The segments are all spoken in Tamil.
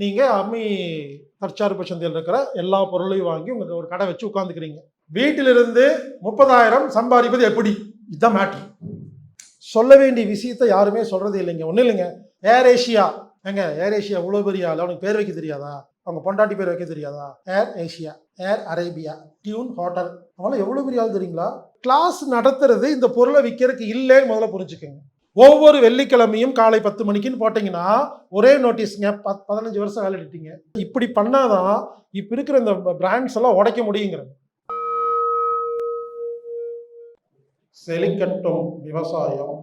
நீங்கள் அம்மி தற்சார்பு சந்தையில் இருக்கிற எல்லா பொருளையும் வாங்கி உங்களுக்கு ஒரு கடை வச்சு உட்காந்துக்கிறீங்க வீட்டிலிருந்து முப்பதாயிரம் சம்பாதிப்பது எப்படி? இதுதான் மேட்ரு சொல்ல வேண்டிய விஷயத்தை யாருமே சொல்கிறது இல்லைங்க. ஒன்றும் இல்லைங்க. ஏர் ஏஷியா ஏங்க ஏர் ஏஷியா இவ்வளோ பெரிய ஆள்? அவனுக்கு பேர் வைக்க தெரியாதா? அவங்க பொண்டாட்டி பேர் வைக்க தெரியாதா? Air Asia Air Arabia tune hotel அவங்களாம் எவ்வளோ பெரிய ஆள் தெரியுங்களா? கிளாஸ் நடத்துறது இந்த பொருளை விற்கிறதுக்கு இல்லைன்னு முதல்ல புரிஞ்சுக்கோங்க. ஒவ்வொரு வெள்ளிக்கிழமையும் காலை பத்து மணிக்குன்னு போட்டிங்கன்னா ஒரே நோட்டீஸ்ங்க பத் பதினஞ்சு வருஷம் வேலை எடுத்தீங்க. இப்படி பண்ணாதான் இப்போ இருக்கிற இந்த பிராண்ட்ஸ் எல்லாம் உடைக்க முடியுங்கிறது. செழிக்கட்டும் விவசாயம்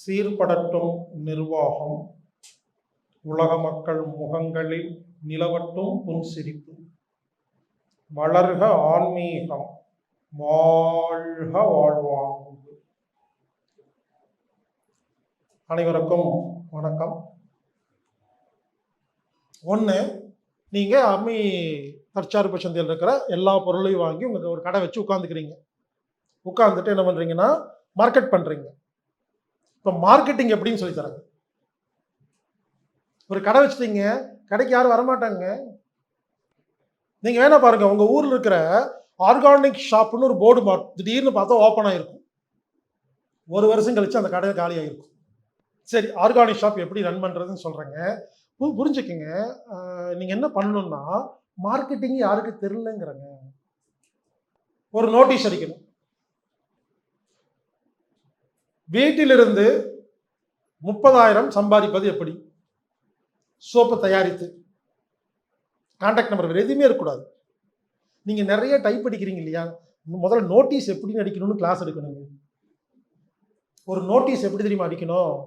சீர்படட்டும் நிர்வாகம் உலக மக்கள் முகங்களில் நிலவட்டும் புன்சிரிப்பு வளர்க ஆன்மீகம் வாழ்க வாழ்வாங்க அனைவருக்கும் வணக்கம். ஒன்று நீங்கள் அம்மி தற்சார்பு சந்தையில் இருக்கிற எல்லா பொருளையும் வாங்கி உங்களுக்கு ஒரு கடை வச்சு உட்காந்துக்கிறீங்க உட்காந்துட்டு என்ன பண்ணுறீங்கன்னா மார்க்கெட் பண்ணுறீங்க இப்போ மார்க்கெட்டிங் எப்படின்னு சொல்லி தராங்க ஒரு கடை வச்சுட்டீங்க கடைக்கு யாரும் வரமாட்டாங்க. நீங்கள் வேணா பாருங்கள் உங்கள் ஊரில் இருக்கிற ஆர்கானிக் ஷாப்னு ஒரு போர்டு மார்க் திடீர்னு பார்த்தா ஓப்பன் ஆகிருக்கும் ஒரு வருஷம் கழித்து அந்த கடை காலியாகிருக்கும் சரி ஆர்கானிக் ஷாப் எப்படி ரன் பண்ணுறதுன்னு சொல்கிறேங்க பு- புரிஞ்சுக்கங்க. நீங்கள் என்ன பண்ணணும்னா மார்க்கெட்டிங் யாருக்கு தெரிலங்கிறங்க ஒரு நோட்டீஸ் அடிக்கணும். வீட்டிலிருந்து முப்பதாயிரம் சம்பாதிப்பது எப்படி? சோப்பு தயாரித்து. கான்டாக்ட் நம்பர் வேறு எதுவுமே இருக்கக்கூடாது. நீங்கள் நிறைய டைப் அடிக்கிறீங்க இல்லையா? முதல்ல நோட்டீஸ் எப்படின்னு அடிக்கணும்னு கிளாஸ் எடுக்கணுங்க. ஒரு நோட்டீஸ் எப்படி தெரியுமா அடிக்கணும்?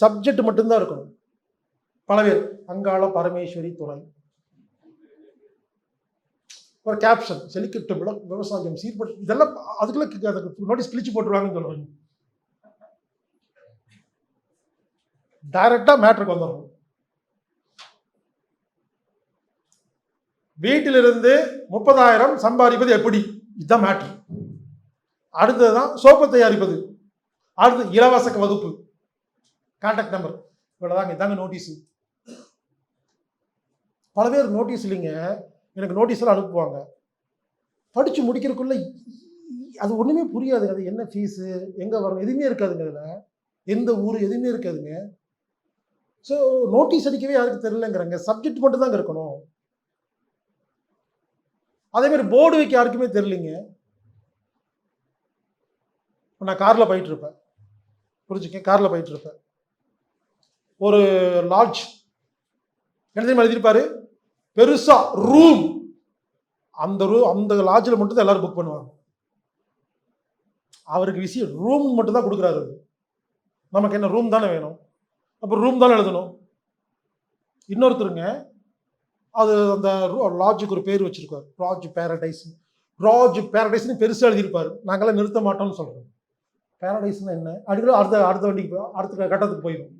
சப்ஜெக்ட் மட்டும்தான் இருக்கணும். பல பேர் அங்காள பரமேஸ்வரி துணை. ஒரு கேப்ஷன் செழிக்கட்டு விவசாயம் சீர்பட்டு இதெல்லாம் அதுக்குள்ள அதுக்கு நோட்டீஸ் கிழிச்சு போட்டுருவாங்கன்னு சொல்லுவாங்க. டைரக்டா மேட்ருக்கு வந்துடணும். வீட்டிலிருந்து முப்பதாயிரம் சம்பாதிப்பது எப்படி? இதுதான் மேட்ரு அடுத்ததுதான் சோப்பு தயாரிப்பது. அடுத்து இலவச வகுப்பு. கான்டாக்ட் நம்பர் இவ்வளோதாங்க இதாங்க நோட்டீஸு பல பேர் நோட்டீஸ் இல்லைங்க. எனக்கு நோட்டீஸ்லாம் அனுப்புவாங்க. படித்து முடிக்கிறதுக்குள்ள அது ஒன்றுமே புரியாதுங்க. அது என்ன ஃபீஸு எங்கே வரும் எதுவுமே இருக்காதுங்க அதில் எந்த ஊர் எதுவுமே இருக்காதுங்க. ஸோ நோட்டீஸ் அடிக்கவே யாருக்கு தெரிலங்கிறாங்க சப்ஜெக்ட் மட்டும் தாங்க இருக்கணும். அதே மாதிரி போர்டு வைக்க யாருக்குமே தெரியலிங்க. நான் காரில் போயிட்டு இருப்பேன். புரிஞ்சுக்க காரில் போயிட்டு இருப்பேன். ஒரு லாட்ஜ் என்ன எழுதியிருப்பாரு? பெருசா ரூம் அந்த ரூ அந்த லாட்ஜில் மட்டும் தான் எல்லாரும் புக் பண்ணுவாங்க. அவருக்கு விஷயம் ரூம் மட்டும் தான் கொடுக்குறாரு நமக்கு என்ன ரூம் தானே வேணும்? அப்போ ரூம் தானே எழுதணும்? இன்னொருத்தருங்க அது அந்த லாட்ஜுக்கு ஒரு பேர் வச்சிருக்காரு. ராஜ் பேரடைஸ் ராஜ் பேரடைஸ்னு பெருசாக எழுதியிருப்பாரு. நாங்களாம் நிறுத்த மாட்டோம்னு சொல்கிறோம் பேரடைஸ்னா என்ன? அடிக்கடி அடுத்த அடுத்த வண்டிக்கு அடுத்த கட்டத்துக்கு போயிடும்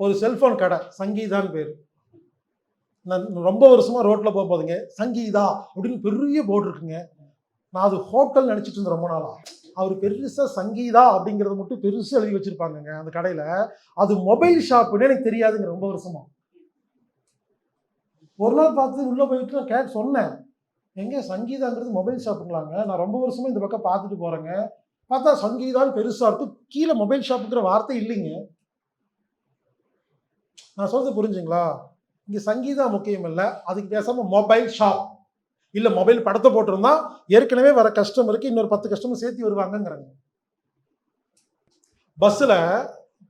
ஒரு செல்ஃபோன் கடை சங்கீதான்னு பேர். நான் ரொம்ப வருஷமாக ரோட்டில் போக போதுங்க சங்கீதா அப்படின்னு பெரிய போர்டு இருக்குங்க. நான் அது ஹோட்டல் நினச்சிட்டு இருந்தேன் ரொம்ப நாளாக அவர் பெருசாக சங்கீதா அப்படிங்கிறத மட்டும் பெருசாக எழுதி வச்சுருப்பாங்கங்க அந்த கடையில். அது மொபைல் ஷாப்புன்னு எனக்கு தெரியாதுங்க ரொம்ப வருஷமாக ஒரு நாள் பார்த்து உள்ளே போயிட்டு நான் கேட்க சொன்னேன். எங்கே சங்கீதாங்கிறது மொபைல் ஷாப்புங்களாங்க. நான் ரொம்ப வருஷமாக இந்த பக்கம் பார்த்துட்டு போகிறேங்க பார்த்தா சங்கீதான்னு பெருசாக இருக்கும் கீழே மொபைல் ஷாப்புங்கிற வார்த்தை இல்லைங்க. நான் சொல்றது புரிஞ்சுங்களா? இங்கே சங்கீதா முக்கியம் இல்லை அதுக்கு பேசாமல் மொபைல் ஷாப் இல்லை மொபைல் படத்தை போட்டிருந்தா ஏற்கனவே வர கஸ்டமருக்கு இன்னொரு பத்து கஸ்டமர் சேர்த்து வருவாங்கங்கிறாங்க. பஸ்ஸில்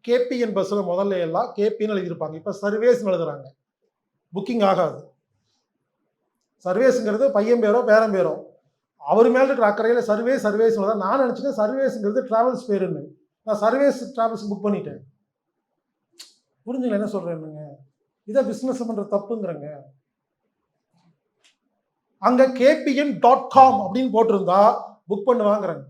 கேபிஎன் பஸ்ஸில் முதல்ல எல்லாம் கேபின்னு எழுதியிருப்பாங்க. இப்போ சர்வேஸ்னு எழுதுறாங்க. புக்கிங் ஆகாது. சர்வேஸுங்கிறது பையன் பேரோ பேரன் பேரோ. அவர் மேலே இருக்கிற அக்கறையில் சர்வே சர்வேஸ் தான் நான் நினச்சிட்டேன் சர்வேஸுங்கிறது ட்ராவல்ஸ் பேருன்னு. நான் சர்வேஸ் ட்ராவல்ஸ் புக் பண்ணிட்டேன். புரிஞ்சுங்களா என்ன சொல்கிறேன்னுங்க இதை பிஸ்னஸ் பண்ணுற தப்புங்கிறங்க. அங்கே கேபிஎன் டாட் காம் அப்படின்னு போட்டிருந்தா புக் பண்ணுவாங்கிறாங்க.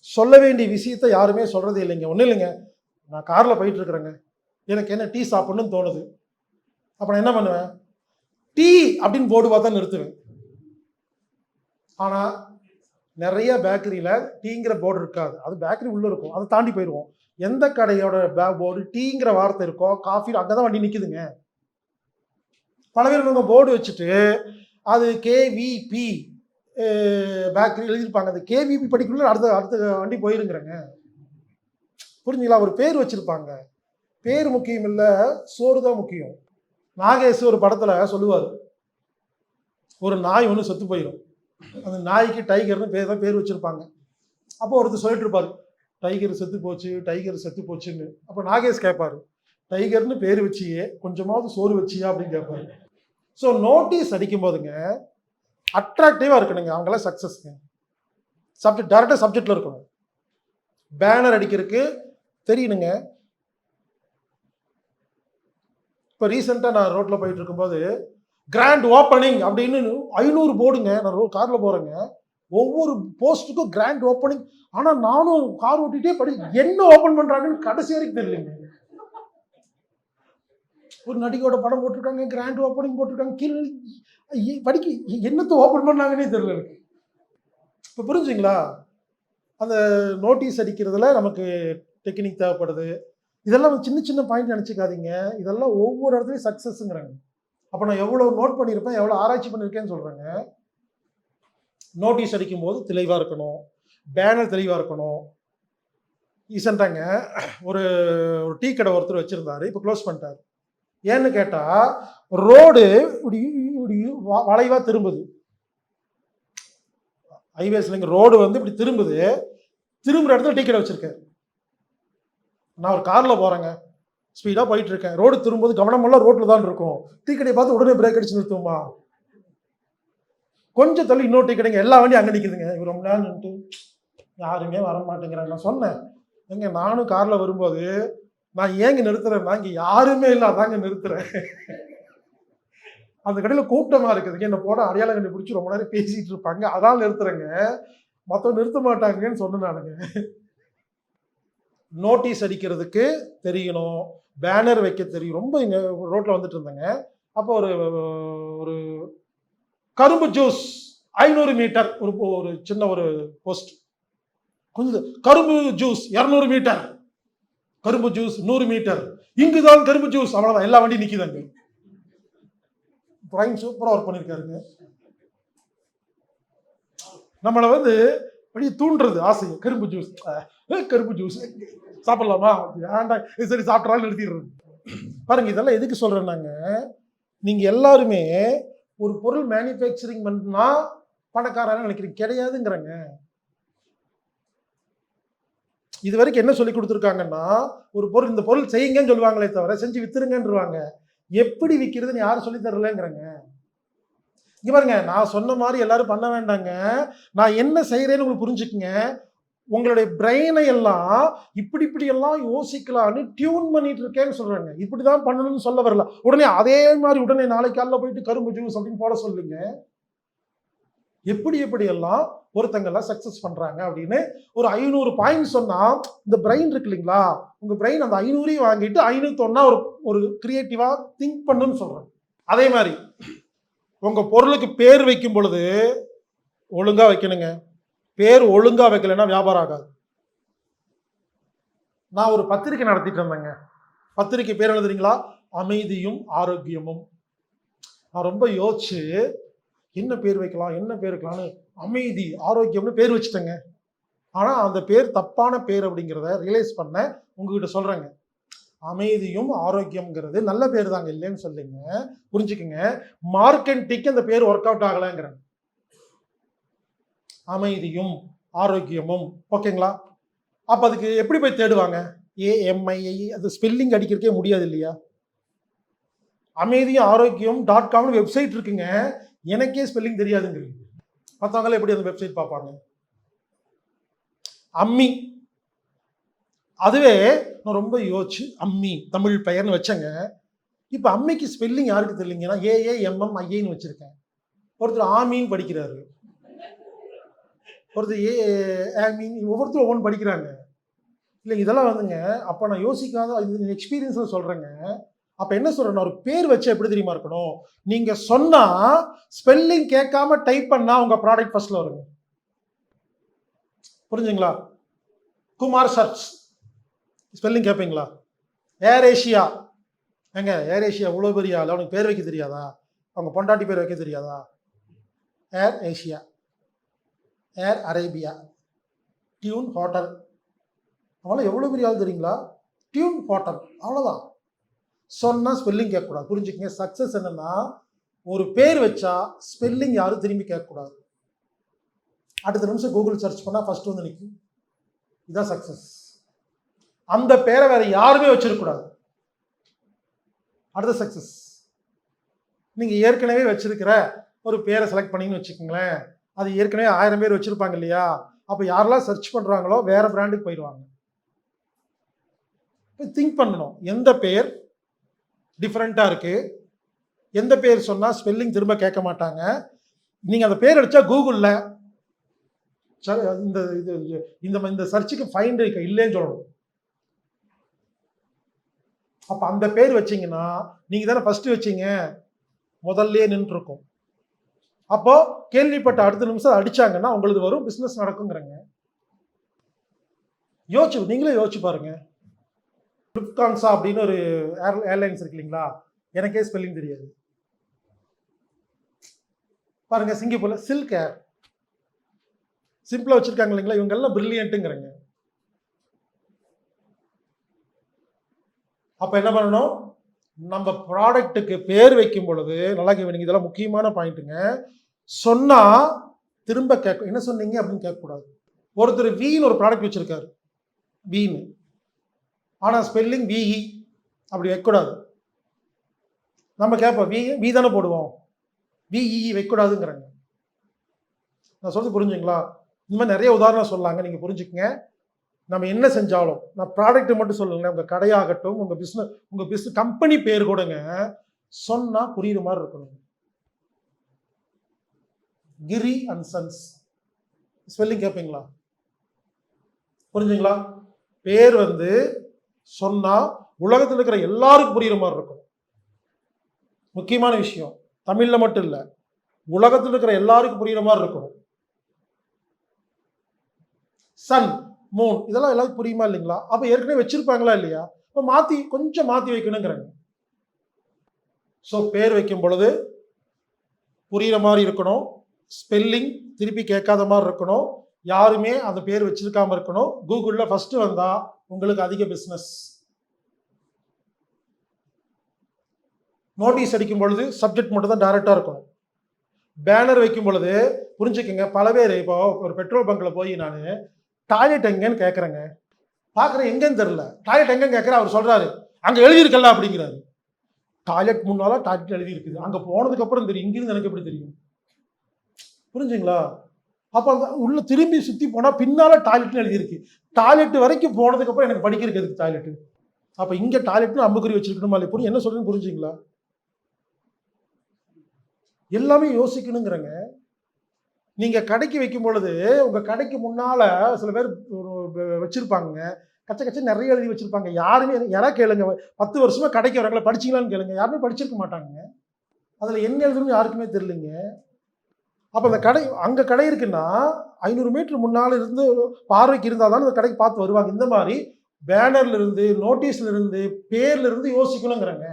சொல்ல வேண்டிய விஷயத்தை யாருமே சொல்கிறது இல்லைங்க. ஒன்றும் இல்லைங்க. நான் காரில் போயிட்டு இருக்கிறேங்க. எனக்கு என்ன டீ சாப்பிடணும்னு தோணுது. அப்போ நான் என்ன பண்ணுவேன்? டீ அப்படின்னு போர்டு பார்த்தா நிறுத்துவேன். ஆனால் நிறைய பேக்கரியில் டீங்கிற போர்டு இருக்காது. அது பேக்கரி உள்ளே இருக்கும். அதை தாண்டி போயிடுவோம் எந்த கடையோட பே- போர்டு டீங்கிற வார்த்தை இருக்கோ காஃபி அங்கே தான் வண்டி நிற்குதுங்க பல பேர் இவங்க போர்டு வச்சுட்டு அது கேவிபி பேக்கரி எழுதியிருப்பாங்க. அந்த கேவிபி படிக்கணும்னு அடுத்த அடுத்த வண்டி போயிருங்கிறங்க. புரிஞ்சுங்களா? ஒரு பேர் வச்சுருப்பாங்க. பேர் முக்கியம் இல்லை சோறு தான் முக்கியம். நாகேஷ் ஒரு படத்தில் சொல்லுவார். ஒரு நாய் ஒன்று செத்து போயிடும் அந்த நாய்க்கு டைகர்னு பேர் தான் பேர் வச்சிருப்பாங்க. அப்போ ஒருத்தர் சொல்லிட்டு இருப்பார் டைகர் செத்து போச்சு டைகர் செத்து போச்சுன்னு. அப்போ நாகேஷ் கேட்பாரு டைகர்னு பேர் வச்சியே கொஞ்சமாவது சோறு வச்சியா? அப்படின்னு கேட்பாரு ஸோ நோட்டீஸ் அடிக்கும் போதுங்க அட்ராக்டிவாக இருக்கணுங்க அவங்களாம் சக்ஸஸ்ங்க சப்ஜெக்ட் டேரெக்டாக சப்ஜெக்டில் இருக்கணும். பேனர் அடிக்கிறதுக்கு தெரியணுங்க. இப்போ ரீசெண்டாக நான் ரோட்டில் போயிட்டு இருக்கும்போது கிராண்ட் ஓப்பனிங் அப்படின்னு ஐநூறு போர்டுங்க நான் ரோ காரில் போகிறேங்க ஒவ்வொரு போஸ்ட்டுக்கும் கிராண்ட் ஓப்பனிங் ஆனால் நானும் கார் ஓட்டிகிட்டே படி என்ன ஓப்பன் பண்ணுறாங்கன்னு கடைசி வரைக்கும் தெரியலைங்க. ஒரு நடிகையோட படம் போட்டிருக்காங்க கிராண்ட் ஓப்பனிங் போட்டிருக்காங்க கீழே படிக்க என்னத்தை ஓப்பன் பண்ணாங்கன்னே தெரியல எனக்கு. இப்போ புரிஞ்சுங்களா அந்த நோட்டீஸ் அடிக்கிறதுல நமக்கு டெக்னிக் தேவைப்படுது. இதெல்லாம் சின்ன சின்ன பாயிண்ட் நினச்சிக்காதீங்க. இதெல்லாம் ஒவ்வொரு இடத்துலையும் சக்ஸஸ்ங்கிறாங்க அப்போ நான் எவ்வளோ நோட் பண்ணியிருப்பேன் எவ்வளோ ஆராய்ச்சி பண்ணியிருக்கேன்னு சொல்கிறேங்க நோட்டீஸ் அடிக்கும்போது தெளிவாக இருக்கணும். பேனர் தெளிவாக இருக்கணும். ரீசெண்டாங்க ஒரு ஒரு டீ கடை ஒருத்தர் வச்சுருந்தாரு இப்போ க்ளோஸ் பண்ணிட்டார். ஏன்னு கேட்டால் ரோடு இப்படி இப்படி வளைவாக திரும்புது. ஹைவேஸ்லங்க ரோடு வந்து இப்படி திரும்புது. திரும்புகிற இடத்துல டீ கடை வச்சுருக்காரு. நான் ஒரு காரில் போகிறேங்க ஸ்பீடாக போயிட்டு இருக்கேன் ரோடு திரும்பும்போது கவனமெல்லாம் ரோட்டில் தான் இருக்கும். டீ கடையை பார்த்து உடனே பிரேக் அடிச்சு நிறுத்துவோமா? கொஞ்சம் தள்ளி இன்னொரு டீ கடைங்க எல்லா வண்டியும் அங்கே நிற்குதுங்க இவர் ரொம்ப நேரம் நின்றுட்டு யாருமே வர மாட்டேங்கிறாங்க நான் சொன்னேன். எங்க நானும் காரில் வரும்போது நான் ஏங்க நிறுத்துறேன்னா இங்கே யாருமே இல்லை. அதாங்க நிறுத்துறேன். அந்த கடையில் கூட்டமாக இருக்குதுங்க என்ன போட அடையாளம் கண்டுபிடிச்சி ரொம்ப நேரம் பேசிகிட்டு இருப்பாங்க. அதான் நிறுத்துறேங்க. மற்றவங்க நிறுத்த மாட்டாங்கன்னு சொன்னேன் நானுங்க. நோட்டீஸ் அடிக்கிறதுக்கு தெரியணும். பேனர் வைக்க தெரியும் ரொம்ப இங்கே ரோட்டில் வந்துட்டு இருந்தேங்க. அப்போ ஒரு ஒரு கரும்பு ஜூஸ் ஐநூறு மீட்டர் ஒரு ஒரு சின்ன ஒரு போஸ்ட் கொஞ்சம் கரும்பு ஜூஸ் இரநூறு மீட்டர். கரும்பு ஜூஸ் நூறு மீட்டர். இங்குதான் கரும்பு ஜூஸ் அவ்வளோதான் எல்லா வண்டியும் நிற்கிதாங்க ட்ராயிங் சூப்பராக ஒர்க் பண்ணியிருக்காருங்க நம்மளை வந்து அப்படியே தூண்டுறது ஆசையை கரும்பு ஜூஸ் கரும்பு ஜூஸ் சாப்பிடலாமா? ஏன்டா இது சரி சாப்பிட்றாலும் நிறுத்திடுறது. பாருங்க இதெல்லாம் எதுக்கு சொல்றேன்னாங்க நீங்கள் எல்லாருமே ஒரு பொருள் மேனுஃபேக்சரிங் பண்ணா பணக்காரன்னு நினைக்கிறீங்க. கிடையாதுங்கிறங்க. இது வரைக்கும் என்ன சொல்லி கொடுத்துருக்காங்கன்னா ஒரு பொருள் இந்த பொருள் செய்யுங்கன்னு சொல்லுவாங்களே தவிர செஞ்சு வித்துருங்கன்றவாங்க. எப்படி விற்கிறதுன்னு யாரும் சொல்லி தரலங்கிறங்க. இங்கே பாருங்க நான் சொன்ன மாதிரி எல்லாரும் பண்ண வேண்டாங்க. நான் என்ன செய்கிறேன்னு உங்களுக்கு புரிஞ்சுக்குங்க. உங்களுடைய பிரெயினை எல்லாம் இப்படி இப்படி எல்லாம் யோசிக்கலாம்னு டியூன் பண்ணிட்டு இருக்கேன்னு சொல்றாங்க. இப்படிதான் பண்ணணும்னு சொல்ல வரல. உடனே அதே மாதிரி உடனே நாளைக்கு காலைல போயிட்டு கரும்பு ஜூஸ் அப்படின்னு போட சொல்லுங்க. எப்படி எப்படி எல்லாம் ஒருத்தங்கெல்லாம் சக்சஸ் பண்றாங்க அப்படின்னு ஒரு ஐநூறு பாயிண்ட் சொன்னா இந்த பிரெயின் இருக்கு இல்லைங்களா? உங்க பிரெயின் அந்த ஐநூறையும் வாங்கிட்டு ஐநூத்தி ஒன்னா ஒரு ஒரு கிரியேட்டிவா திங்க் பண்ணுன்னு சொல்றேன் அதே மாதிரி உங்க பொருளுக்கு பேர் வைக்கும் பொழுது ஒழுங்கா வைக்கணுங்க. பேர் ஒழுங்கா வைக்கலைன்னா வியாபாரம் ஆகாது. நான் ஒரு பத்திரிக்கை நடத்திட்டு இருந்தேங்க. பத்திரிக்கை பேர் எழுதுறீங்களா? அமைதியும் ஆரோக்கியமும். நான் ரொம்ப யோசிச்சு என்ன பேர் வைக்கலாம் என்ன பேர் வைக்கலாம்னு அமைதி ஆரோக்கியம்னு பேர் வச்சுட்டேங்க. ஆனா அந்த பேர் தப்பான பேர் அப்படிங்கிறத ரியலைஸ் பண்ண உங்ககிட்ட சொல்றேங்க. அமைதியும் ஆரோக்கியம்ங்கிறது நல்ல பேர் தாங்க இல்லைன்னு சொல்லுங்க. புரிஞ்சுக்குங்க. மார்க்கெட்டிக்கு அந்த பேர் ஒர்க் அவுட் ஆகலைங்கிறாங்க அமைதியும் ஆரோக்கியமும். ஓகேங்களா? அப்போ அதுக்கு எப்படி போய் தேடுவாங்க? ஏஎம்ஐஐ அது ஸ்பெல்லிங் அடிக்கிறதுக்கே முடியாது இல்லையா? அமைதியும் ஆரோக்கியம் டாட் காம்னு வெப்சைட் இருக்குங்க. எனக்கே ஸ்பெல்லிங் தெரியாதுங்கிறீங்க. மற்றவங்கள எப்படி அந்த வெப்சைட் பார்ப்பாங்க? அம்மி. அதுவே நான் ரொம்ப யோசிச்சு அம்மி தமிழ் பெயர்னு வச்சேங்க. இப்போ அம்மிக்கு ஸ்பெல்லிங் யாருக்கு தெரியலீங்கன்னா ஏஏஎம்எம் ஐஏன்னு வச்சுருக்கேன். ஒருத்தர் ஆமின்னு படிக்கிறாரு. ஒருத்தர் ஏ ஆமின் ஒவ்வொருத்தரும் ஒவ்வொன்று படிக்கிறாங்க. இல்லை இதெல்லாம் வந்துங்க அப்போ நான் யோசிக்காத இது எக்ஸ்பீரியன்ஸில் சொல்கிறேங்க அப்போ என்ன சொல்கிறேன் ஒரு பேர் வச்சு எப்படி தெரியுமா இருக்கணும்? நீங்கள் சொன்னால் ஸ்பெல்லிங் கேட்காம டைப் பண்ணால் உங்கள் ப்ராடக்ட் ஃபர்ஸ்ட்ல வருங்க. புரிஞ்சுங்களா? குமார் சர்ச். ஸ்பெல்லிங் கேட்பீங்களா ஏர் ஏஷியா ஏங்க ஏர் ஏஷியா இவ்வளோ பெரிய ஆள் அவனுக்கு பேர் வைக்க தெரியாதா? அவங்க பொண்டாட்டி பேர் வைக்க தெரியாதா? Air Asia. ஏர் அரேபியா டியூன் ஹோட்டல் அவங்களாம் எவ்வளோ பெரிய ஆள் தெரியுங்களா? டியூன் ஹோட்டல் அவ்வளோதான் சொன்னால் ஸ்பெல்லிங் கேட்கக்கூடாது. புரிஞ்சுக்கங்க. சக்ஸஸ் என்னென்னா ஒரு பேர் வச்சா ஸ்பெல்லிங் யாரும் திரும்பி கேட்கக்கூடாது. அடுத்த நிமிஷம் கூகுள் சர்ச் பண்ணால் ஃபஸ்ட்டு வந்து நிற்கும் இதுதான் சக்ஸஸ் அந்த பேரை வேற யாருமே வச்சிருக்கூடாது அடுத்த சக்ஸஸ் நீங்கள் ஏற்கனவே வச்சிருக்கிற ஒரு பேரை செலக்ட் பண்ணிங்கன்னு வச்சுக்கோங்களேன். அது ஏற்கனவே ஆயிரம் பேர் வச்சுருப்பாங்க இல்லையா? அப்போ யாரெல்லாம் சர்ச் பண்ணுறாங்களோ வேறு பிராண்டுக்கு போயிடுவாங்க. திங்க் பண்ணணும். எந்த பேர் டிஃப்ரெண்ட்டாக இருக்குது எந்த பேர் சொன்னால் ஸ்பெல்லிங் திரும்ப கேட்க மாட்டாங்க. நீங்கள் அந்த பேர் அடித்தா கூகுளில் இந்த இது இந்த இந்த சர்ச்சுக்கு ஃபைண்ட் இல்லைன்னு சொல்லணும். அப்போ அந்த பேர் வச்சீங்கன்னா நீங்கள் தானே ஃபஸ்ட்டு வச்சீங்க. முதல்ல நின்றுருக்கும். அப்போ கேள்விப்பட்ட அடுத்த நிமிஷம் அடிச்சாங்கன்னா உங்களுக்கு வரும் பிஸ்னஸ் நடக்குங்கிறங்க. யோசிச்சு நீங்களே யோசிச்சு பாருங்க. லுப்கான்சா அப்படின்னு ஒரு ஏர் ஏர்லைன்ஸ் இருக்கு இல்லைங்களா? எனக்கே ஸ்பெல்லிங் தெரியாது. பாருங்க சிங்கப்பூர்ல சில்க் ஏர் சிம்பிளா வச்சிருக்காங்க இல்லைங்களா? இவங்க எல்லாம் பிரில்லியன்ட்டுங்கிறங்க அப்ப என்ன பண்ணணும்? நம்ம ப்ராடக்ட்டுக்கு பேர் வைக்கும் பொழுது நல்லா கவனிங்க இதெல்லாம் முக்கியமான பாயிண்ட்டுங்க சொன்னால் திரும்ப கேட்க என்ன சொன்னீங்க அப்படின்னு கேட்கக்கூடாது. ஒருத்தர் வீன்னு ஒரு ப்ராடக்ட் வச்சுருக்காரு. வீன்னு ஆனால் ஸ்பெல்லிங் விஇ அப்படி வைக்கக்கூடாது. நம்ம கேட்போம் வி வி தானே போடுவோம். விஇ வைக்கக்கூடாதுங்கிறாங்க. நான் சொல்கிறது புரிஞ்சுங்களா? இந்த மாதிரி நிறைய உதாரணம் சொல்லலாங்க நீங்கள் புரிஞ்சுக்கங்க. நம்ம என்ன செஞ்சாலும் நான் ப்ராடக்ட் மட்டும் சொல்லுங்களேன் உங்கள் கடையாகட்டும் உங்கள் பிஸ்னஸ் உங்கள் பிஸ்னஸ் கம்பெனி பேர் கூடங்க. சொன்னால் புரியுற மாதிரி இருக்கணும். கிரி அண்ட் சன்ஸ். ஸ்பெல்லிங் கேட்பீங்களா புரிஞ்சுங்களா? பேர் வந்து சொன்னா உலகத்தில் இருக்கிற எல்லாருக்கும் புரியுற மாதிரி இருக்கும். முக்கியமான விஷயம் தமிழ்ல மட்டும் இல்ல உலகத்தில் இருக்கிற எல்லாருக்கும் புரியுற மாதிரி இருக்கும். சன். மூணு இதெல்லாம் எல்லாத்துக்கும் புரியுமா இல்லைங்களா? அப்போ ஏற்கனவே வச்சிருப்பாங்களா இல்லையா? இப்போ மாற்றி கொஞ்சம் மாற்றி வைக்கணுங்கிறாங்க ஸோ பேர் வைக்கும் பொழுது புரிகிற மாதிரி இருக்கணும். ஸ்பெல்லிங் திருப்பி கேட்காத மாதிரி இருக்கணும். யாருமே அந்த பேர் வச்சிருக்காம இருக்கணும். கூகுளில் ஃபஸ்ட்டு வந்தால் உங்களுக்கு அதிக பிஸ்னஸ் நோட்டீஸ் அடிக்கும் பொழுது சப்ஜெக்ட் மட்டும் தான் டேரெக்டாக இருக்கணும். பேனர் வைக்கும் பொழுது புரிஞ்சுக்கங்க பல பேர் இப்போ ஒரு பெட்ரோல் பங்கில் போய் நான் டாய்லெட் எங்கன்னு கேட்குறேங்க பார்க்குறேன் எங்கேன்னு தெரில டாய்லெட் எங்கேன்னு கேட்குறேன் அவர் சொல்கிறாரு அங்கே எழுதியிருக்கல அப்படிங்கிறாரு. டாய்லெட் முன்னால டாய்லெட் எழுதியிருக்குது. அங்கே போனதுக்கப்புறம் தெரியும். இங்கிருந்து எனக்கு எப்படி தெரியும்? புரிஞ்சுங்களா? அப்போ அந்த உள்ளே திரும்பி சுற்றி போனால் பின்னால் டாய்லெட்னு எழுதியிருக்கு. டாய்லெட் வரைக்கும் போனதுக்கப்புறம் எனக்கு படிக்கிறதுக்கு எதுக்கு டாய்லெட் அப்போ இங்கே டாய்லெட்னு அம்புக்குறி வச்சிருக்கணுமா இல்லை புரியும் என்ன சொல்கிறேன்னு புரிஞ்சுங்களா? எல்லாமே யோசிக்கணுங்கிறங்க. நீங்கள் கடைக்கு வைக்கும் பொழுது உங்கள் கடைக்கு முன்னால் சில பேர் வச்சுருப்பாங்க. கச்ச கச்ச நிறைய எழுதி வச்சுருப்பாங்க. யாருமே யாரா கேளுங்க. பத்து வருஷமாக கடைக்கு வரவங்கள படிச்சிங்களான்னு கேளுங்க. யாருமே படிச்சிருக்க மாட்டாங்க. அதில் என்ன எழுதுன்னு யாருக்குமே தெரிலிங்க அப்போ அந்த கடை அங்கே கடை இருக்குன்னா ஐநூறு மீட்டர் முன்னால் இருந்து பார்வைக்கு இருந்தால் தான் அந்த கடைக்கு பார்த்து வருவாங்க. இந்த மாதிரி பேனர்ல இருந்து நோட்டீஸ்ல இருந்து பேர்ல இருந்து யோசிக்கணுங்கிறாங்க.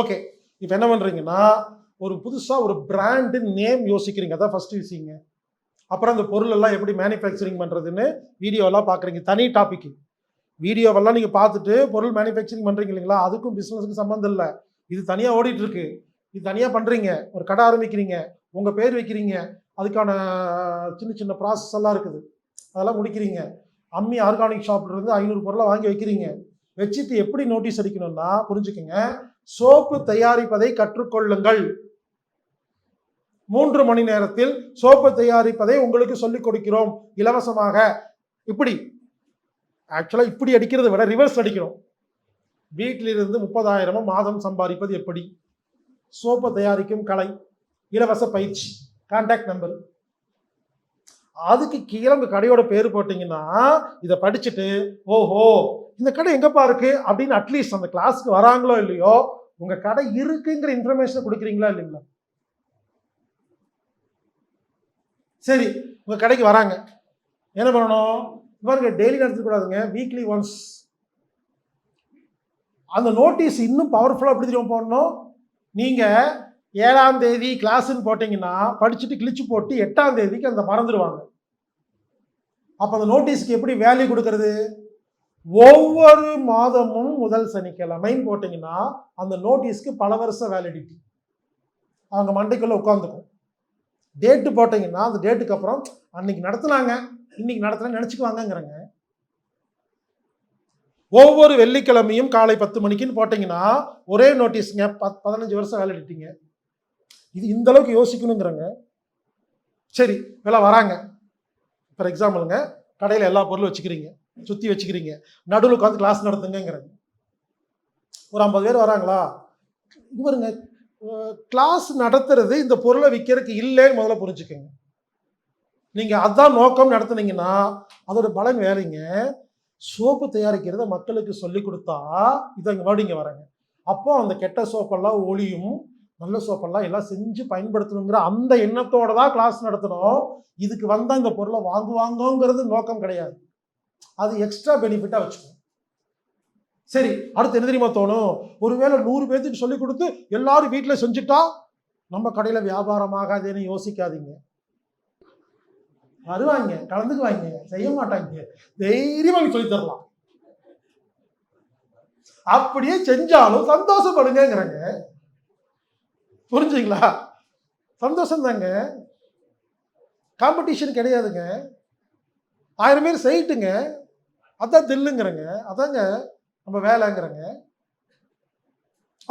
ஓகே. இப்போ என்ன பண்ணுறீங்கன்னா ஒரு புதுசாக ஒரு பிராண்டு நேம் யோசிக்கிறீங்க. அதான் ஃபர்ஸ்ட் விஷயங்க. அப்புறம் அந்த பொருள் எல்லாம் எப்படி மேனுஃபேக்சரிங் பண்ணுறதுன்னு வீடியோலாம் பார்க்குறீங்க. தனி டாபிக் வீடியோவெல்லாம் நீங்கள் பார்த்துட்டு பொருள் மேனுஃபேக்சரிங் பண்ணுறீங்க இல்லைங்களா? அதுக்கும் பிஸ்னஸுக்கும் சம்மந்தம் இல்லை. இது தனியாக ஓடிட்டுருக்கு. இது தனியாக பண்ணுறீங்க ஒரு கடை ஆரம்பிக்கிறீங்க. உங்கள் பேர் வைக்கிறீங்க. அதுக்கான சின்ன சின்ன ப்ராசஸ் எல்லாம் இருக்குது. அதெல்லாம் முடிக்கிறீங்க. அம்மி ஆர்கானிக் ஷாப்லேருந்து ஐநூறு பொருளை வாங்கி வைக்கிறீங்க. வச்சுட்டு எப்படி நோட்டீஸ் அடிக்கணும்னா புரிஞ்சுக்கோங்க. சோப்பு தயாரிப்பதை கற்றுக்கொள்ளுங்கள். மூன்று மணி நேரத்தில் சோப்பு தயாரிப்பதை உங்களுக்கு சொல்லிக் கொடுக்கிறோம். இலவசமாக. இப்படி ஆக்சுவலாக இப்படி அடிக்கிறதை விட ரிவர்ஸ் அடிக்கிறோம். வீட்டிலிருந்து முப்பதாயிரமும் மாதம் சம்பாதிப்பது எப்படி? சோப்பு தயாரிக்கும் கலை இலவச பயிற்சி கான்டாக்ட் நம்பர் அதுக்கு கீழே உங்கள் கடையோட பேர் போட்டிங்கன்னா இதை படிச்சுட்டு ஓஹோ இந்த கடை எங்கப்பா இருக்கு? அப்படின்னு அட்லீஸ்ட் அந்த கிளாஸ்க்கு வராங்களோ இல்லையோ உங்கள் கடை இருக்குங்கிற இன்ஃபர்மேஷன் கொடுக்குறீங்களா இல்லைங்களா? சரி உங்கள் கடைக்கு வராங்க. என்ன பண்ணணும்? இவங்க டெய்லி நடத்தக்கூடாதுங்க வீக்லி ஒன்ஸ் அந்த நோட்டீஸ் இன்னும் பவர்ஃபுல்லாக எப்படி தெரியும் போடணும்? நீங்கள் ஏழாம் தேதி கிளாஸ்ன்னு போட்டிங்கன்னா படிச்சுட்டு கிழிச்சு போட்டு எட்டாம் தேதிக்கு அந்த மறந்துடுவாங்க. அப்போ அந்த நோட்டீஸ்க்கு எப்படி வேல்யூ கொடுக்கறது? ஒவ்வொரு மாதமும் முதல் சனிக்கிழமைன்னு போட்டிங்கன்னா அந்த நோட்டீஸ்க்கு பல வருஷம் வேலிடிட்டி அவங்க மண்டைக்குள்ளே உட்காந்துக்கும் டேட்டு போட்டிங்கன்னா அந்த டேட்டுக்கு அப்புறம் அன்னைக்கு நடத்துனாங்க இன்னைக்கு நடத்தின நினச்சிக்குவாங்கங்கிறங்க. ஒவ்வொரு வெள்ளிக்கிழமையும் காலை பத்து மணிக்குன்னு போட்டிங்கன்னா ஒரே நோட்டீஸுங்க பத் பதினஞ்சு வருஷம் வேலிடிட்டிங்க இது இந்த அளவுக்கு யோசிக்கணுங்கிறங்க. சரி விலை வராங்க. ஃபார் எக்ஸாம்பிளுங்க கடையில் எல்லா பொருளும் வச்சுக்கிறீங்க சுற்றி வச்சுக்கிறீங்க நடுவில் உட்காந்து கிளாஸ் நடத்துங்கங்கிறாங்க ஒரு ஐம்பது பேர் வராங்களா? இவருங்க கிளாஸ் நடத்துறது இந்த பொருளை விற்கிறதுக்கு இல்லைன்னு முதல்ல புரிஞ்சுக்கோங்க. நீங்கள் அதான் நோக்கம் நடத்துனீங்கன்னா அதோட பலன் வேறீங்க சோப்பு தயாரிக்கிறத மக்களுக்கு சொல்லி கொடுத்தா இதை மறுபடியும் வரேங்க. அப்போ அந்த கெட்ட சோப்பெல்லாம் ஒளியும் நல்ல சோப்பெல்லாம் எல்லாம் செஞ்சு பயன்படுத்தணுங்கிற அந்த எண்ணத்தோட தான் கிளாஸ் நடத்தணும். இதுக்கு வந்தால் இந்த பொருளை வாங்குவாங்கங்கிறது நோக்கம் கிடையாது. அது எக்ஸ்ட்ரா பெனிஃபிட்டாக வச்சுக்கணும் சரி அடுத்து என்ன தெரியுமா தோணும்? ஒருவேளை நூறு பேர்த்துக்கு சொல்லி கொடுத்து எல்லாரும் வீட்டில் செஞ்சுட்டா நம்ம கடையில் வியாபாரம் ஆகாதேன்னு யோசிக்காதீங்க. வருவாங்க கலந்துக்குவாங்க செய்ய மாட்டாங்க. தைரியமாக சொல்லி தரலாம். அப்படியே செஞ்சாலும் சந்தோஷப்படுங்கிறாங்க புரிஞ்சுங்களா? சந்தோஷம் தாங்க காம்படிஷன் கிடையாதுங்க. ஆயிரம் பேர் செய்யிட்டுங்க. அதான் தில்லுங்கிறங்க. அதாங்க நம்ம வேலைங்கிறங்க.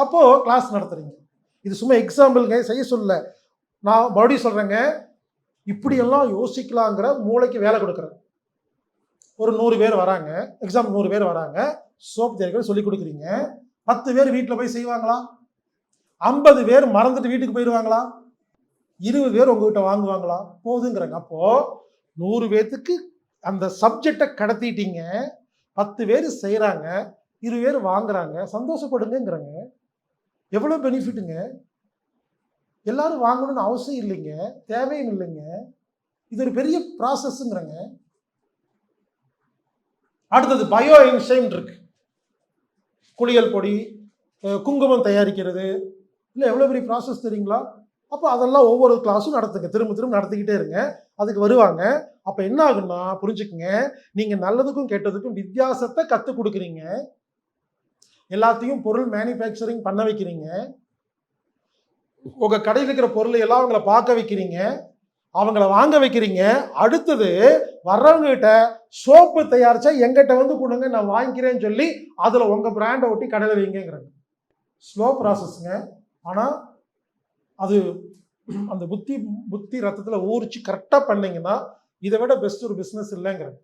அப்போது கிளாஸ் நடத்துகிறீங்க இது சும்மா எக்ஸாம்பிளுங்க செய்ய சொல்ல நான் மறுபடியும் சொல்கிறேங்க இப்படியெல்லாம் யோசிக்கலாங்கிற மூளைக்கு வேலை கொடுக்குறேன். ஒரு நூறு பேர் வராங்க எக்ஸாம் நூறு பேர் வராங்க சோப் தயாரிக்கிற சொல்லி கொடுக்குறீங்க. பத்து பேர் வீட்டில் போய் செய்வாங்களா? ஐம்பது பேர் மறந்துட்டு வீட்டுக்கு போயிடுவாங்களா? இருபது பேர் உங்ககிட்ட வாங்குவாங்களா? போதுங்கிறாங்க. அப்போது நூறு பேர்த்துக்கு அந்த சப்ஜெக்டை கடத்திட்டீங்க. பத்து பேர் செய்கிறாங்க இரு பேர் வாங்குறாங்க சந்தோஷப்படுங்கிறாங்க எவ்வளோ பெனிஃபிட்டுங்க எல்லாரும் வாங்கணும்னு அவசியம் இல்லைங்க தேவையும் இல்லைங்க. இது ஒரு பெரிய ப்ராசஸ்ங்கிறங்க அடுத்தது பயோ என்சைம் இருக்கு. குளியல் பொடி குங்குமம் தயாரிக்கிறது. இல்லை எவ்வளோ பெரிய ப்ராசஸ் தெரியுங்களா? அப்போ அதெல்லாம் ஒவ்வொரு கிளாஸும் நடத்துங்க. திரும்ப திரும்ப நடத்திக்கிட்டே இருங்க. அதுக்கு வருவாங்க. அப்போ என்ன ஆகுன்னா புரிஞ்சுக்குங்க. நீங்கள் நல்லதுக்கும் கெட்டதுக்கும் வித்தியாசத்தை கற்றுக் கொடுக்குறீங்க. எல்லாத்தையும் பொருள் மேனுஃபேக்சரிங் பண்ண வைக்கிறீங்க. உங்கள் கடையில் இருக்கிற பொருளை எல்லாம் அவங்கள பார்க்க வைக்கிறீங்க. அவங்கள வாங்க வைக்கிறீங்க. அடுத்தது வர்றவங்ககிட்ட சோப்பு தயாரித்தா எங்கிட்ட வந்து கொடுங்க நான் வாங்கிக்கிறேன்னு சொல்லி அதில் உங்கள் பிராண்டை ஒட்டி கடையில் வைங்கிறாங்க ஸ்லோ ப்ராசஸ்ங்க ஆனால் அது அந்த புத்தி புத்தி ரத்தத்தில் ஊறிச்சு கரெக்டாக பண்ணிங்கன்னா இதை விட பெஸ்ட் ஒரு பிஸ்னஸ் இல்லைங்கிறாங்க.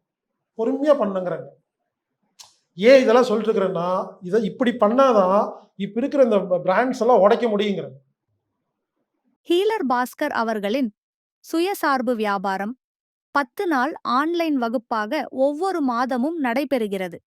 பொறுமையாக பண்ணுங்கிறாங்க. ஏன் இதெல்லாம் சொல்லிட்டு இருக்கிறேன்னா இதை இப்படி பண்ணாதான் இப்போ இருக்கிற இந்த பிராண்ட்ஸ் எல்லாம் உடைக்க முடியுங்கிறாங்க ஹீலர் பாஸ்கர் அவர்களின் சுயசார்பு வியாபாரம் பத்து நாள் ஆன்லைன் வகுப்பாக ஒவ்வொரு மாதமும் நடைபெறுகிறது.